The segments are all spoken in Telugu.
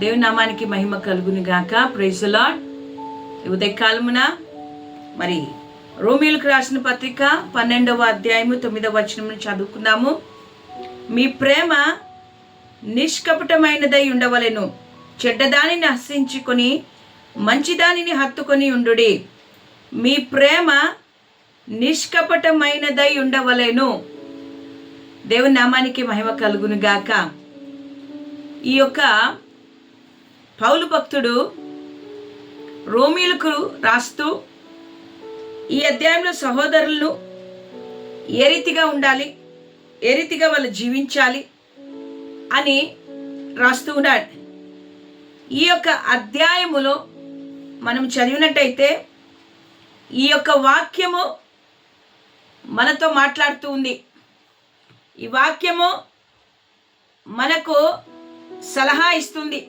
దేవుని నామానికి మహిమ కలుగుని గాక. ప్రైజులాడ్ ఉదయకాలమున మరి రోమిలకు రాసిన పత్రిక పన్నెండవ అధ్యాయము తొమ్మిదవ వచనం చదువుకున్నాము మీ ప్రేమ నిష్కపటమైనదై ఉండవలెను. చెడ్డదానిని హసించుకొని మంచిదానిని హత్తుకొని ఉండుడి. మీ ప్రేమ నిష్కపటమైనదై ఉండవలేను. దేవుని నామానికి మహిమ కలుగును గాక. ఈ యొక్క పౌలు భక్తుడు రోమిలకు రాస్తూ ఈ అధ్యాయంలో సహోదరులను ఏ రీతిగా ఉండాలి? ఏ రీతిగా వాళ్ళు జీవించాలి? అని రాస్తూ ఉన్నాడు. ఈ యొక్క అధ్యాయములో మనం చదివినట్టయితే ఈ యొక్క వాక్యము మనతో మాట్లాడుతూ ఉంది. ఈ వాక్యము మనకు సలహా ఇస్తుంది.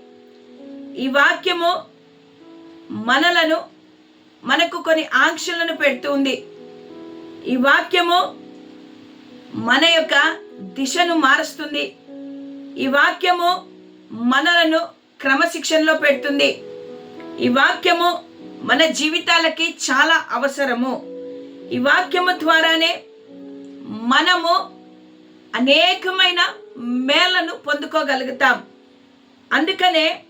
ఈ వాక్యము మనలను మనకు కొన్ని ఆంక్షలను పెడుతుంది ఈ వాక్యము మన యొక్క దిశను మారుస్తుంది. ఈ వాక్యము మనలను క్రమశిక్షణలో పెడుతుంది. ఈ వాక్యము మన జీవితాలకి చాలా అవసరము. ఈ వాక్యము ద్వారానే మనము అనేకమైన మేళ్ళను పొందుకోగలుగుతాం. అందుకనే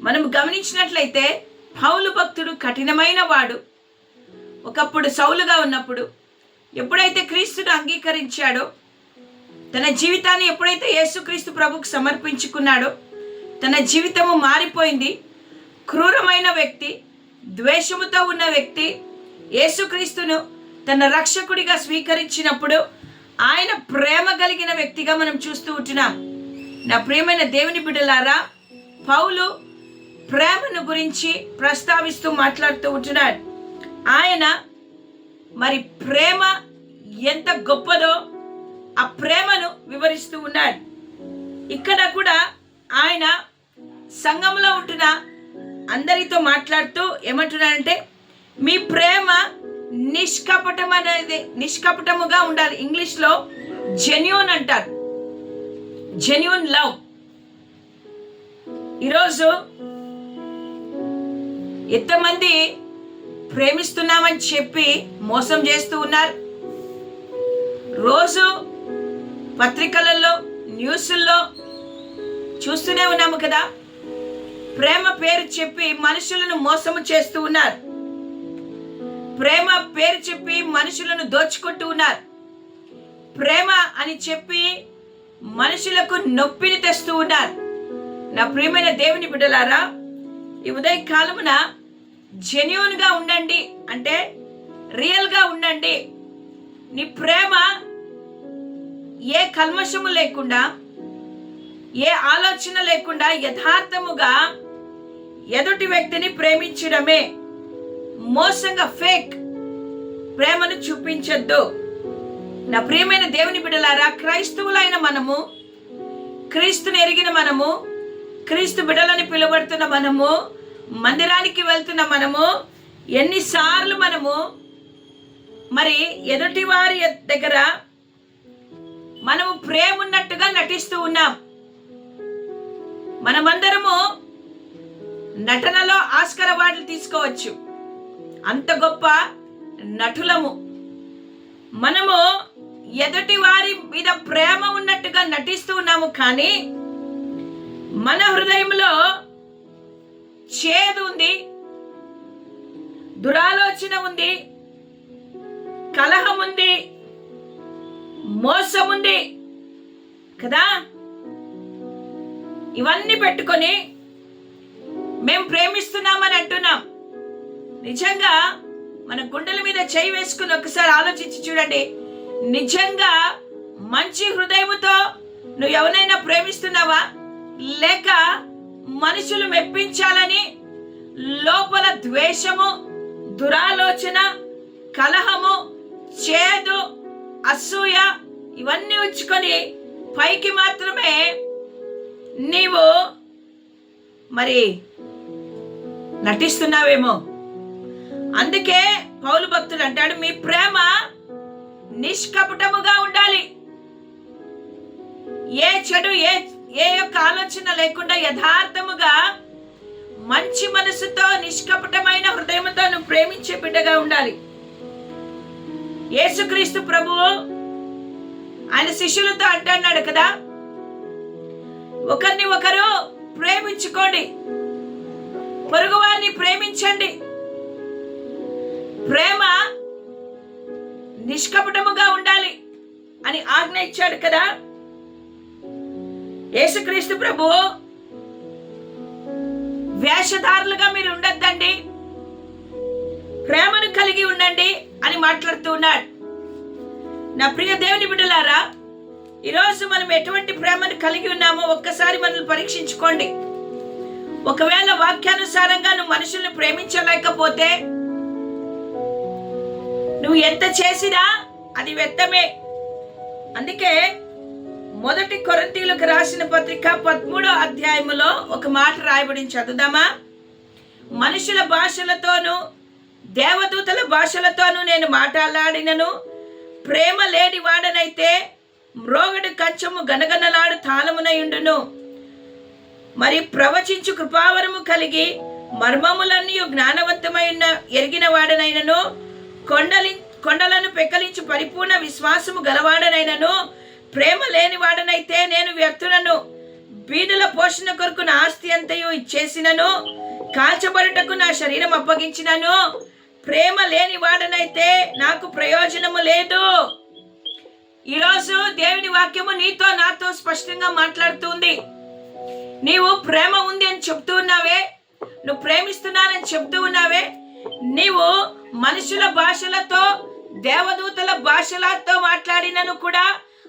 మనం గమనించినట్లయితే పౌలు భక్తుడు కఠినమైన వాడు. ఒకప్పుడు సౌలుగా ఉన్నప్పుడు ఎప్పుడైతే క్రీస్తును అంగీకరించాడో తన జీవితాన్ని ఎప్పుడైతే యేసుక్రీస్తు ప్రభుకు సమర్పించుకున్నాడో తన జీవితము మారిపోయింది. క్రూరమైన వ్యక్తి ద్వేషముతో ఉన్న వ్యక్తి యేసుక్రీస్తును తన రక్షకుడిగా స్వీకరించినప్పుడు ఆయన ప్రేమ కలిగిన వ్యక్తిగా మనం చూస్తూ ఉంటున్నాం. నా ప్రియమైన దేవుని బిడ్డలారా పౌలు ప్రేమను గురించి ప్రస్తావిస్తూ మాట్లాడుతూ ఉంటున్నాడు. ఆయన మరి ప్రేమ ఎంత గొప్పదో ఆ ప్రేమను వివరిస్తూ ఉన్నాడు. ఇక్కడ కూడా ఆయన సంఘంలో ఉంటున్న అందరితో మాట్లాడుతూ ఏమంటున్నాడంటే మీ ప్రేమ నిష్కపటం అనేది నిష్కపటముగా ఉండాలి. ఇంగ్లీష్లో జెన్యూన్ అంటారు. జెన్యూన్ లవ్ ఈరోజు ఎంతమంది ప్రేమిస్తున్నామని చెప్పి మోసం చేస్తూ ఉన్నారు. రోజు పత్రికలలో న్యూస్ల్లో చూస్తూనే ఉన్నాము కదా. ప్రేమ పేరు చెప్పి మనుషులను మోసము చేస్తూ ఉన్నారు. ప్రేమ పేరు చెప్పి మనుషులను దోచుకుంటూ ఉన్నారు. ప్రేమ అని చెప్పి మనుషులకు నొప్పిని తెస్తూ ఉన్నారు. నా ప్రియమైన దేవుని బిడ్డలారా ఈ ఉదయ కాలమున జెన్యున్గా ఉండండి అంటే రియల్గా ఉండండి. నీ ప్రేమ ఏ కల్మషము లేకుండా ఏ ఆలోచన లేకుండా యథార్థముగా ఎదుటి వ్యక్తిని ప్రేమించడమే మోసంగా ఫేక్ ప్రేమను చూపించద్దు. నా ప్రియమైన దేవుని బిడలారా క్రైస్తవులైన మనము క్రీస్తుని ఎరిగిన మనము క్రీస్తు బిడలని పిలువడుతున్న మనము మందిరానికి వెళ్తున్న మనము ఎన్నిసార్లు మనము మరి ఎదుటి వారి దగ్గర మనము ప్రేమ ఉన్నట్టుగా నటిస్తూ ఉన్నాం. మనమందరము నటనలో ఆస్కర్ అవార్డులు తీసుకోవచ్చు. అంత గొప్ప నటులము. మనము ఎదుటి వారి మీద ప్రేమ ఉన్నట్టుగా నటిస్తూ ఉన్నాము కానీ మన హృదయంలో చేదు ఉంది దురాలోచన ఉంది కలహం ఉంది మోసం ఉంది కదా? ఇవన్నీ పెట్టుకొని మేము ప్రేమిస్తున్నామని అంటున్నాం. నిజంగా మన గుండెల మీద చేయి వేసుకుని ఒకసారి ఆలోచించి చూడండి. నిజంగా మంచి హృదయముతో నువ్వు ఎవరైనా ప్రేమిస్తున్నావా? లేక మనుషులు మెప్పించాలని లోపల ద్వేషము దురాలోచన కలహము చేదు అసూయ ఇవన్నీ ఉంచుకొని పైకి మాత్రమే నీవు మరి నటిస్తున్నావేమో. అందుకే పౌలు భక్తులు అంటాడు మీ ప్రేమ నిష్కపటముగా ఉండాలి. ఏ చెడు ఏ ఏ యొక్క ఆలోచన లేకుండా యథార్థముగా మంచి మనసుతో నిష్కపటమైన హృదయంతో నువ్వు ప్రేమించే బిడ్డగా ఉండాలి. యేసుక్రీస్తు ప్రభువు ఆయన శిష్యులతో అంటున్నాడు కదా ఒకరిని ఒకరు ప్రేమించుకోండి. పొరుగు వారిని ప్రేమించండి. ప్రేమ నిష్కపటముగా ఉండాలి అని ఆజ్ఞ ఇచ్చాడు కదా. యేసుక్రీస్తు ప్రభు వేషధారులుగా మీరు ఉండొద్దండి. ప్రేమను కలిగి ఉండండి అని మాట్లాడుతూ ఉన్నాడు. నా ప్రియ దేవుని బిడ్డలారా ఈరోజు మనం ఎటువంటి ప్రేమను కలిగి ఉన్నామో ఒక్కసారి మనల్ని పరీక్షించుకోండి. ఒకవేళ వాక్యానుసారంగా నువ్వు మనుషుల్ని ప్రేమించలేకపోతే నువ్వు ఎంత చేసినా అది వ్యర్థమే. అందుకే మొదటి కొరంతీలకు రాసిన పత్రిక పదమూడో అధ్యాయములో ఒక మాట రాయబడింది. చదువుదామా? మనుషుల భాషలతోనూ దేవదూతల భాషలతోనూ నేను మాట్లాడినను. ప్రేమ లేని వాడనైతే మ్రోగడు కచ్చము గనగనలాడు తాళమునయుండును మరి ప్రవచించు కృపావరము కలిగి మర్మములన్నీ జ్ఞానవంతమైన ఎరిగిన వాడనైనను కొండలి కొండలను పెక్కలించి పరిపూర్ణ విశ్వాసము గలవాడనైనను. ప్రేమ లేని వాడనైతే నేను వ్యక్తులను బీదుల పోషణ కొరకు నా ఆస్తి అంతయు ఇచ్చేసినను. కాల్చబడుటకు నా శరీరం అప్పగించినను. ప్రేమ లేని వాడనైతే నాకు ప్రయోజనము లేదు. ఈరోజు దేవుని వాక్యము నీతో నాతో స్పష్టంగా మాట్లాడుతుంది. నీవు ప్రేమ ఉంది అని చెప్తూ ఉన్నావే. నువ్వు ప్రేమిస్తున్నానని చెప్తూ ఉన్నావే. నీవు మనుషుల భాషలతో దేవదూతల భాషలతో మాట్లాడినను కూడా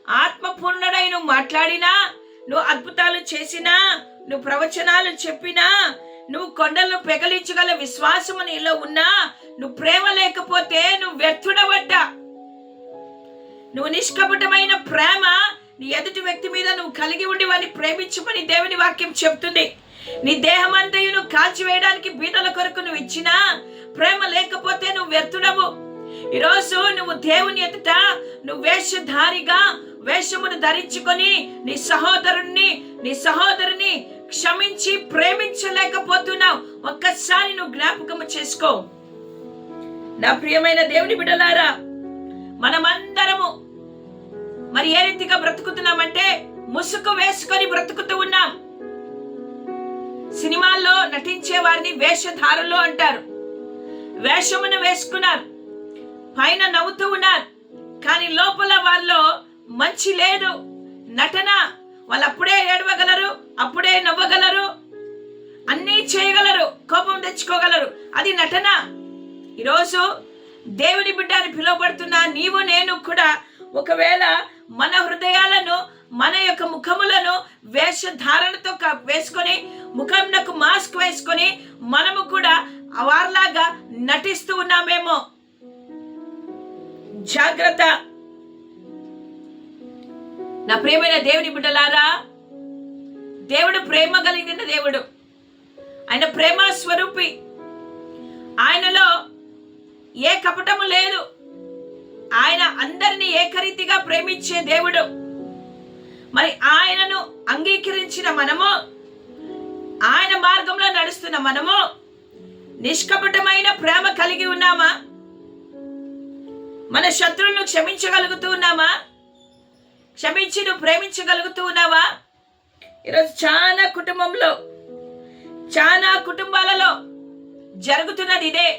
ఆత్మపూర్ణుడై నువ్వు మాట్లాడినా నువ్వు అద్భుతాలు చేసినా నువ్వు ప్రవచనాలు చెప్పినా నువ్వు కొండలను పెగలించగల విశ్వాసము నీలో ఉన్నా నువ్వు ప్రేమ లేకపోతే నువ్వు వ్యర్థుడబడ్డా. నువ్వు నిష్కపటమైన ప్రేమ నీ ఎదుటి వ్యక్తి మీద నువ్వు కలిగి ఉండి వారిని ప్రేమించమని దేవుని వాక్యం చెప్తుంది. నీ దేహమంతయు నువ్వు కాల్చివేయడానికి బీదల కొరకు నువ్వు ఇచ్చినా ప్రేమ లేకపోతే నువ్వు వ్యర్థుడవు. ఈరోజు నువ్వు దేవుని ఎదుట నువ్వు వేషధారిగా వేషమును ధరించుకొని నీ సహోదరుణ్ణి నీ సహోదరుని క్షమించి ప్రేమించలేకపోతున్నావు. ఒక్కసారి నువ్వు జ్ఞాపకము చేసుకో. నా ప్రియమైన దేవుని బిడలారా మనమందరము మరి ఏ రీతిగా బ్రతుకుతున్నామంటే ముసుగు వేసుకొని బ్రతుకుతూ ఉన్నాం. సినిమాల్లో నటించే వారిని వేషధారులు అంటారు. వేషమును వేసుకున్నారు. పైన నవ్వుతూ ఉన్నారు. కానీ లోపల వాళ్ళు మంచి లేదు. నటన వాళ్ళు అప్పుడే ఏడవగలరు అప్పుడే నవ్వగలరు. అన్నీ చేయగలరు కోపం తెచ్చుకోగలరు. అది నటన. ఈరోజు దేవుని బిడ్డ అని పిలువబడుతున్న నీవు నేను కూడా ఒకవేళ మన హృదయాలను మన యొక్క ముఖములను వేషధారణతో క- వేసుకొని ముఖంకు మాస్క్ వేసుకొని మనము కూడా వారిలాగా నటిస్తూ ఉన్నామేమో. జాగ్రత్త. నా ప్రేమైన దేవుని బిడ్డలారా దేవుడు ప్రేమ కలిగిన దేవుడు. ఆయన ప్రేమ స్వరూపి. ఆయనలో ఏ కపటము లేదు. ఆయన అందరినీ ఏకరీతిగా ప్రేమించే దేవుడు. మరి ఆయనను అంగీకరించిన మనము ఆయన మార్గంలో నడుస్తున్న మనము నిష్కపటమైన ప్రేమ కలిగి ఉన్నామా? మన శత్రువులను క్షమించగలుగుతూ ఉన్నామా? క్షమించి నువ్వు ప్రేమించగలుగుతూ ఉన్నావా? ఈరోజు చాలా కుటుంబంలో చాలా కుటుంబాలలో జరుగుతున్నది ఇదే.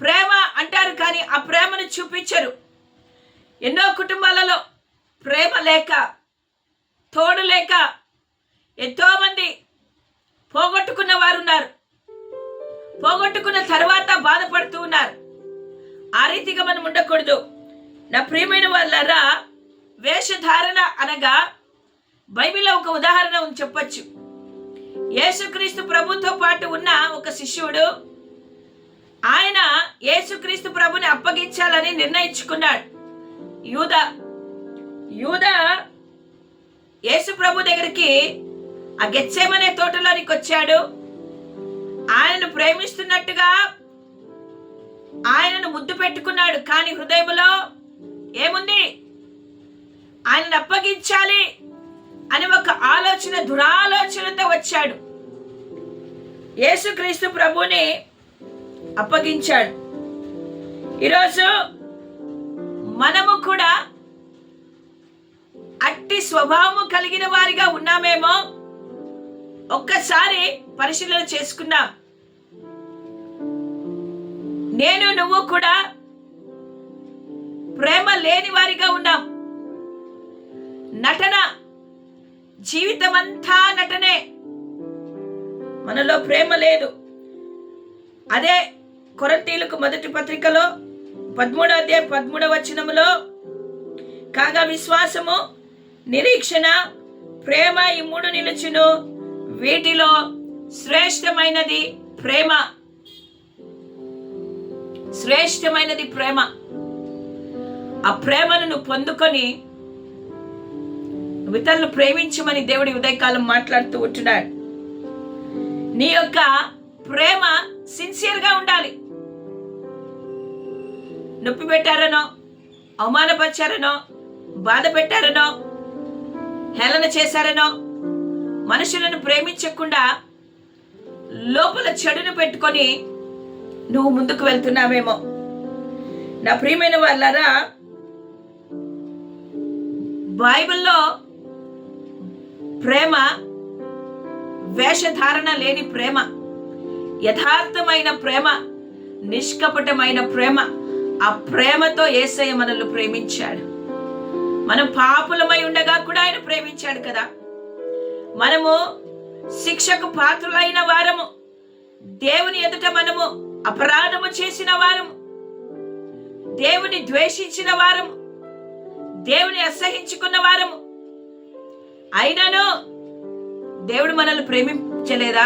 ప్రేమ అంటారు కానీ ఆ ప్రేమను చూపించరు. ఎన్నో కుటుంబాలలో ప్రేమ లేక తోడు లేక ఎంతోమంది పోగొట్టుకున్న వారు ఉన్నారు పోగొట్టుకున్న తర్వాత బాధపడుతూ ఉన్నారు. ఆ రీతిగా మనం ఉండకూడదు. నా ప్రియమైన వాళ్ళరా వేషధారణ అనగా బైబిల్లో ఒక ఉదాహరణ ఉంది చెప్పొచ్చు. యేసుక్రీస్తు ప్రభుతో పాటు ఉన్న ఒక శిష్యుడు ఆయన యేసుక్రీస్తు ప్రభుని అప్పగించాలని నిర్ణయించుకున్నాడు. యూద యూద యేసు ప్రభు దగ్గరికి ఆ గెచ్చేమనే తోటలోనికి వచ్చాడు. ఆయనను ప్రేమిస్తున్నట్టుగా ఆయనను ముద్దు పెట్టుకున్నాడు కానీ హృదయంలో ఏముంది? ఆయనను అప్పగించాలి అని ఒక ఆలోచన దురాలోచనతో వచ్చాడు. యేసుక్రీస్తు ప్రభుని అప్పగించాడు. ఈరోజు మనము కూడా అట్టి స్వభావము కలిగిన వారిగా ఉన్నామేమో? ఒక్కసారి పరిశీలన చేసుకున్నాం నేను నువ్వు కూడా ప్రేమ లేని వారిగా ఉన్నాం నటన జీవితమంతా నటనే. మనలో ప్రేమ లేదు. అదే కొరంతీలకు మొదటి పత్రికలో పదమూడో అధ్యాయ పదమూడవ వచనములో కాగా విశ్వాసము నిరీక్షణ ప్రేమ ఈ మూడు నిలుచును. వీటిలో శ్రేష్టమైనది ప్రేమ. శ్రేష్టమైనది ప్రేమ. ఆ ప్రేమను నువ్వు పొందుకొని ఇతరులు ప్రేమించమని దేవుడి ఉదయకాలం మాట్లాడుతూ ఉంటున్నాడు. నీ యొక్క ప్రేమ సిన్సియర్గా ఉండాలి. నొప్పి పెట్టారనో అవమానపరిచారనో బాధ పెట్టారనో హేళన చేశారనో మనుషులను ప్రేమించకుండా లోపల చెడును పెట్టుకొని నువ్వు ముందుకు వెళ్తున్నావేమో. నా ప్రియమైన వాళ్ళరా బైబిల్లో ప్రేమ వేషధారణ లేని ప్రేమ యథార్థమైన ప్రేమ నిష్కపటమైన ప్రేమ ఆ ప్రేమతో ఏసయ్య మనల్ని ప్రేమించాడు. మనం పాపులమై ఉండగా కూడా ఆయన ప్రేమించాడు కదా. మనము శిక్షకు పాత్రులైన వారము. దేవుని ఎదుట మనము అపరాధము చేసిన వారము. దేవుని ద్వేషించిన వారము. దేవుని అసహించుకున్న వారము. అయినను దేవుడు మనల్ని ప్రేమించలేదా?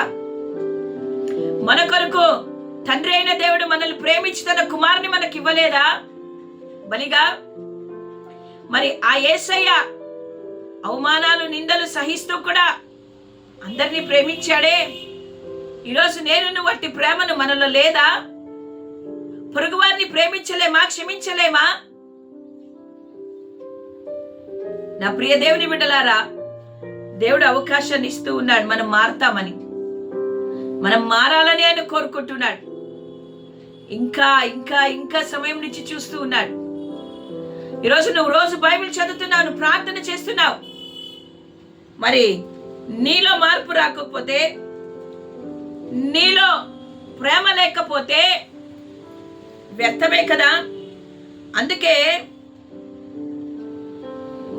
మన కొరకు తండ్రి అయిన దేవుడు మనల్ని ప్రేమించి తన కుమారుని మనకి ఇవ్వలేదా? బలిగా మరి ఆ ఏసయ్య అవమానాలు నిందలు సహిస్తూ కూడా అందరినీ ప్రేమించాడే. ఈరోజు నేను నువ్వు వట్టి ప్రేమను మనలో లేదా? పొరుగువారిని ప్రేమించలేమా? క్షమించలేమా? నా ప్రియ దేవుని బిడ్డలారా దేవుడు అవకాశాన్ని ఇస్తూ ఉన్నాడు. మనం మారతామని. మనం మారాలని ఆయన కోరుకుంటున్నాడు. ఇంకా ఇంకా ఇంకా సమయం నుంచి చూస్తూ ఉన్నాడు. ఈరోజు నువ్వు రోజు బైబిల్ చదువుతున్నావు నువ్వు ప్రార్థన చేస్తున్నావు. మరి నీలో మార్పు రాకపోతే నీలో ప్రేమ లేకపోతే వ్యర్థమే కదా? అందుకే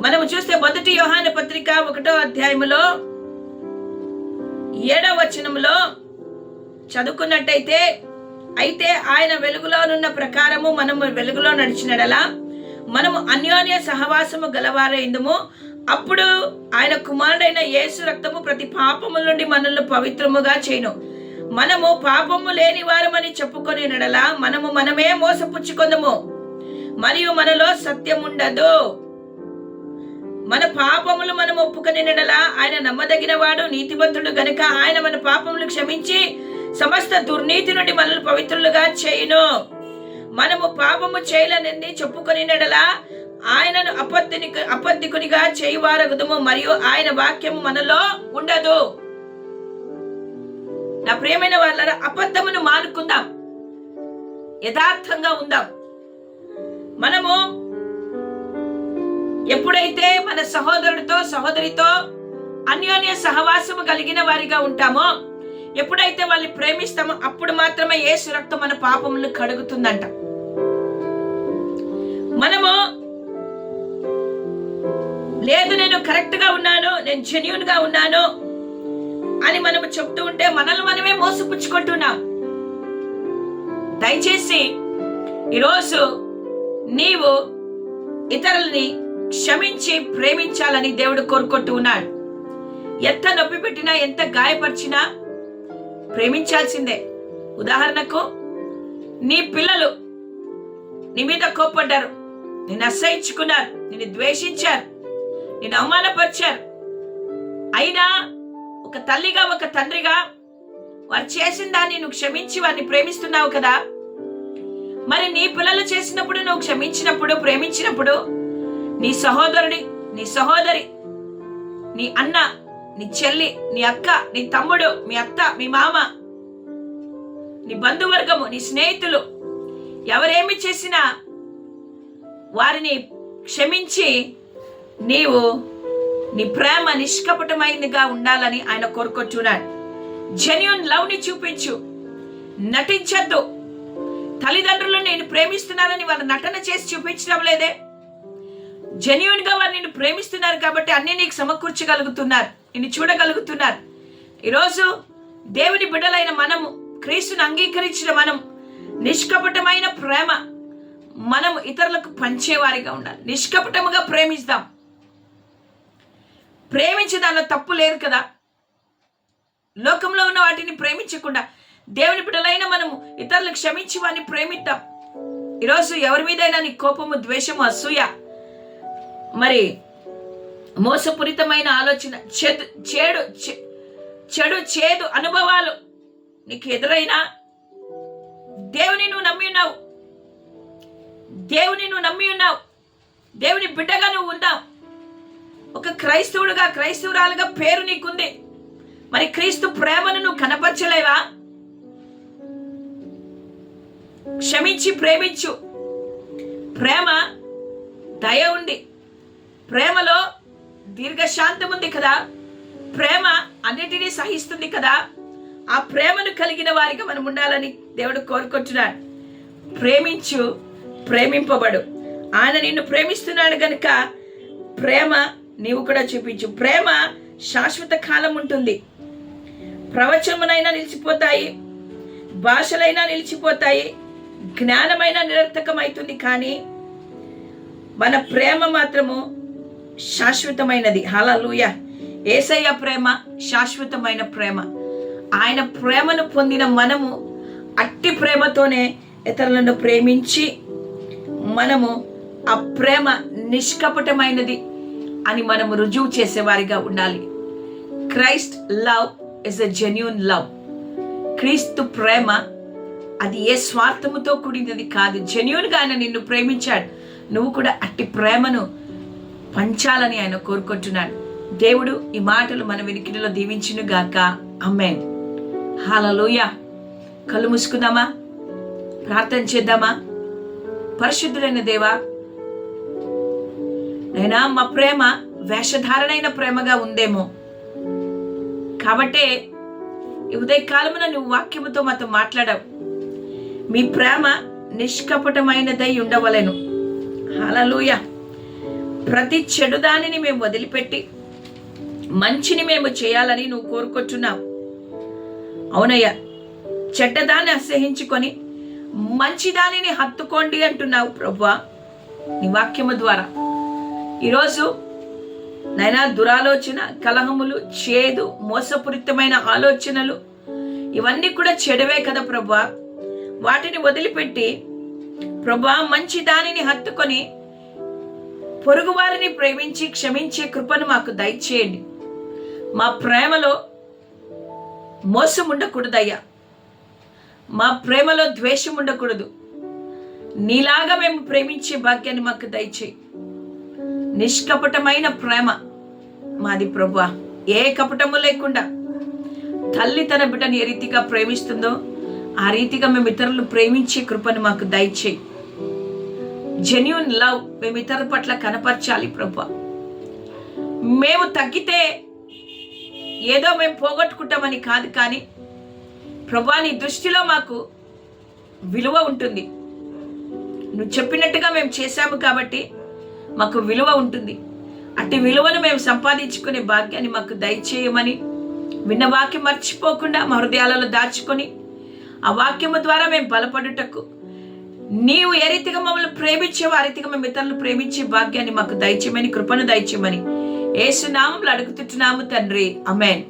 మనము చూస్తే మొదటి యోహాన పత్రిక ఒకటో అధ్యాయములో ఏడవ వచనములో చదువుకున్నట్టయితే అయితే ఆయన వెలుగులోనున్న ప్రకారము మనము వెలుగులో నడిచినడలా మనము అన్యోన్య సహవాసము గలవారైందము అప్పుడు ఆయన కుమారుడైన యేసు రక్తము ప్రతి పాపము నుండి మనల్ని పవిత్రముగా చేయను. మనము పాపము లేని వారమని చెప్పుకొని నడల మనము మనమే మోసపుచ్చుకొందము మరియు మనలో సత్యముండదు. మన పాపములు మనం ఒప్పుకొని నెడలా ఆయన నమ్మదగిన వాడు నీతివంతుడు గనుక ఆయన మన పాపములు క్షమించి సమస్త దుర్నీతి నుండి మనల్ని పవిత్రులుగా చేయును. మనము పాపము చేయలనంది చెప్పుకొని నడల ఆయనను అపత్తిని అపత్తికునిగా చేయువారగుదుము మరియు ఆయన వాక్యము మనలో ఉండదు. నా ప్రేమైన వాళ్ళ అబద్ధమును మానుకుందాం. యథార్థంగా ఉందాం. మనము ఎప్పుడైతే మన సహోదరుడితో సహోదరితో అన్యోన్య సహవాసము కలిగిన వారిగా ఉంటామో ఎప్పుడైతే వాళ్ళని ప్రేమిస్తామో అప్పుడు మాత్రమే యేసు రక్తం మన పాపములను కడుగుతుందంట. మనము లేదు నేను కరెక్ట్గా ఉన్నాను నేను జెన్యున్గా ఉన్నాను అని మనము చెప్తూ ఉంటే మనల్ని మనమే మోసపుచ్చుకుంటున్నాం. దయచేసి ఈరోజు నీవు ఇతరులని క్షమించి ప్రేమించాలని దేవుడు కోరుకుంటూ ఉన్నాడు. ఎంత నొప్పి పెట్టినా ఎంత గాయపరిచినా ప్రేమించాల్సిందే. ఉదాహరణకు నీ పిల్లలు నీ మీద కోప్పడ్డారు నిన్ను అసహించుకున్నారు నిన్ను ద్వేషించారు నిన్ను అవమానపరిచారు. అయినా ఒక తల్లిగా ఒక తండ్రిగా వారు చేసిన దాన్ని నువ్వు క్షమించి వారిని ప్రేమిస్తున్నావు కదా? మరి నీ పిల్లలు చేసినప్పుడు నువ్వు క్షమించినప్పుడు ప్రేమించినప్పుడు నీ సహోదరుడి నీ సహోదరి నీ అన్న నీ చెల్లి నీ అక్క నీ తమ్ముడు మీ అత్త మీ మామ నీ బంధువర్గము నీ స్నేహితులు ఎవరేమి చేసినా వారిని క్షమించి నీవు నీ ప్రేమ నిష్కపటమైనదిగా ఉండాలని ఆయన కోరుకొచ్చున్నాడు జెన్యున్ లవ్ని చూపించు. నటించద్దు. తల్లిదండ్రులు నేను ప్రేమిస్తున్నానని వాళ్ళు నటన చేసి చూపించడం లేదే. జెన్యున్గా వారు నిన్ను ప్రేమిస్తున్నారు కాబట్టి అన్ని నీకు సమకూర్చగలుగుతున్నారు. నిన్ను చూడగలుగుతున్నారు. ఈరోజు దేవుని బిడ్డలైన మనము క్రీస్తుని అంగీకరించిన మనం నిష్కపటమైన ప్రేమ మనము ఇతరులకు పంచేవారిగా ఉండాలి. నిష్కపటముగా ప్రేమిస్తాం. ప్రేమించే దానిలో తప్పు లేదు కదా. లోకంలో ఉన్న వాటిని ప్రేమించకుండా దేవుని బిడ్డలైన మనము ఇతరులకు క్షమించి వారిని ప్రేమిద్దాం. ఈరోజు ఎవరి మీదైనా నీ కోపము ద్వేషము అసూయ మరి మోసపూరితమైన ఆలోచన చెడు చెడు చె- చెడు చేదు అనుభవాలు నీకు ఎదురైనా దేవుని నువ్వు నమ్మి ఉన్నావు. దేవుని నువ్వు నమ్మి ఉన్నావు. దేవుని బిడ్డగా నువ్వు ఉన్నావు ఒక క్రైస్తవుడుగా క్రైస్తవురాలుగా పేరు నీకుంది. మరి క్రీస్తు ప్రేమను నువ్వు కనపరచలేవా? క్షమించి ప్రేమించు. ప్రేమ దయ ఉంది. ప్రేమలో దీర్ఘశాంతం ఉంది కదా. ప్రేమ అన్నిటినీ సహిస్తుంది కదా. ఆ ప్రేమను కలిగిన వారిగా మనం ఉండాలని దేవుడు కోరుకుంటున్నాడు. ప్రేమించు ప్రేమింపబడు. ఆయన నిన్ను ప్రేమిస్తున్నాడు గనుక ప్రేమ నీవు కూడా చూపించు. ప్రేమ శాశ్వత కాలం ఉంటుంది. ప్రవచనమునైనా నిలిచిపోతాయి. భాషలైనా నిలిచిపోతాయి. జ్ఞానమైన నిరర్థకమవుతుంది. కానీ మన ప్రేమ మాత్రము శాశ్వతమైనది. హలలుయ ఏసయ్య ప్రేమ శాశ్వతమైన ప్రేమ. ఆయన ప్రేమను పొందిన మనము అట్టి ప్రేమతోనే ఇతరులను ప్రేమించి మనము ఆ ప్రేమ నిష్కపటమైనది. అని మనం రుజువు చేసేవారిగా ఉండాలి. Christ love is a genuine love క్రీస్తు ప్రేమ అది ఏ స్వార్థముతో కూడినది కాదు. జెన్యున్గా ఆయన నిన్ను ప్రేమించాడు. నువ్వు కూడా అట్టి ప్రేమను పంచాలని ఆయన కోరుకుంటున్నాడు. దేవుడు ఈ మాటలు మన వెనుకిలో దీవించును గాక. అమ్మేన్ హాలలోయ కళ్ళు మూసుకుందామా? ప్రార్థన చేద్దామా? పరిశుద్ధులైన దేవా అయినా మా ప్రేమ వేషధారణైన ప్రేమగా ఉందేమో. కాబట్టే ఉదయకాలమున నువ్వు వాక్యముతో మాతో మాట్లాడావు. మీ ప్రేమ నిష్కపటమైనదై ఉండవలెను. హలలుయ ప్రతి చెడు దానిని మేము వదిలిపెట్టి మంచిని మేము చేయాలని నువ్వు కోరుకుంటున్నావు అవునయ్యా. చెడ్డదాన్ని అసహించుకొని మంచి దానిని హత్తుకోండి అంటున్నావు ప్రభు నీ వాక్యము ద్వారా. ఈరోజు నైనా దురాలోచన కలహములు చేదు మోసపూరితమైన ఆలోచనలు ఇవన్నీ కూడా చెడవే కదా ప్రభా. వాటిని వదిలిపెట్టి ప్రభా మంచి దానిని హత్తుకొని పొరుగువారిని ప్రేమించి క్షమించే కృపను మాకు దయచేయండి. మా ప్రేమలో మోసం ఉండకూడదయ్యా మా ప్రేమలో ద్వేషం ఉండకూడదు నీలాగా మేము ప్రేమించే భాగ్యాన్ని మాకు దయచేయి. నిష్కపటమైన ప్రేమ. మాది ప్రభు ఏ కపటము లేకుండా తల్లి తన బిడ్డను ఏ రీతిగా ప్రేమిస్తుందో ఆ రీతిగా మేము ఇతరులు ప్రేమించే కృపను మాకు దయచేయి. జెన్యున్ లవ్ మేము ఇతరుల పట్ల కనపరచాలి ప్రభు మేము తగ్గితే ఏదో మేము పోగొట్టుకుంటామని కాదు కానీ ప్రభా నీ దృష్టిలో మాకు విలువ ఉంటుంది. నువ్వు చెప్పినట్టుగా మేము చేశాము కాబట్టి మాకు విలువ ఉంటుంది. అట్టి విలువను మేము సంపాదించుకునే భాగ్యాన్ని మాకు దయచేయమని విన్న వాక్యం మర్చిపోకుండా మా హృదయాలలో దాచుకొని ఆ వాక్యము ద్వారా మేము బలపడుటకు నీవు ఏ రీతిగా మమ్మల్ని ప్రేమించేవో ఆ రీతిగా మేము ఇతరులు ప్రేమించే భాగ్యాన్ని మాకు దయచేయమని కృపను దయచేయమని ఏసునామంలో అడుగుతుంటున్నాము తండ్రి. అమెన్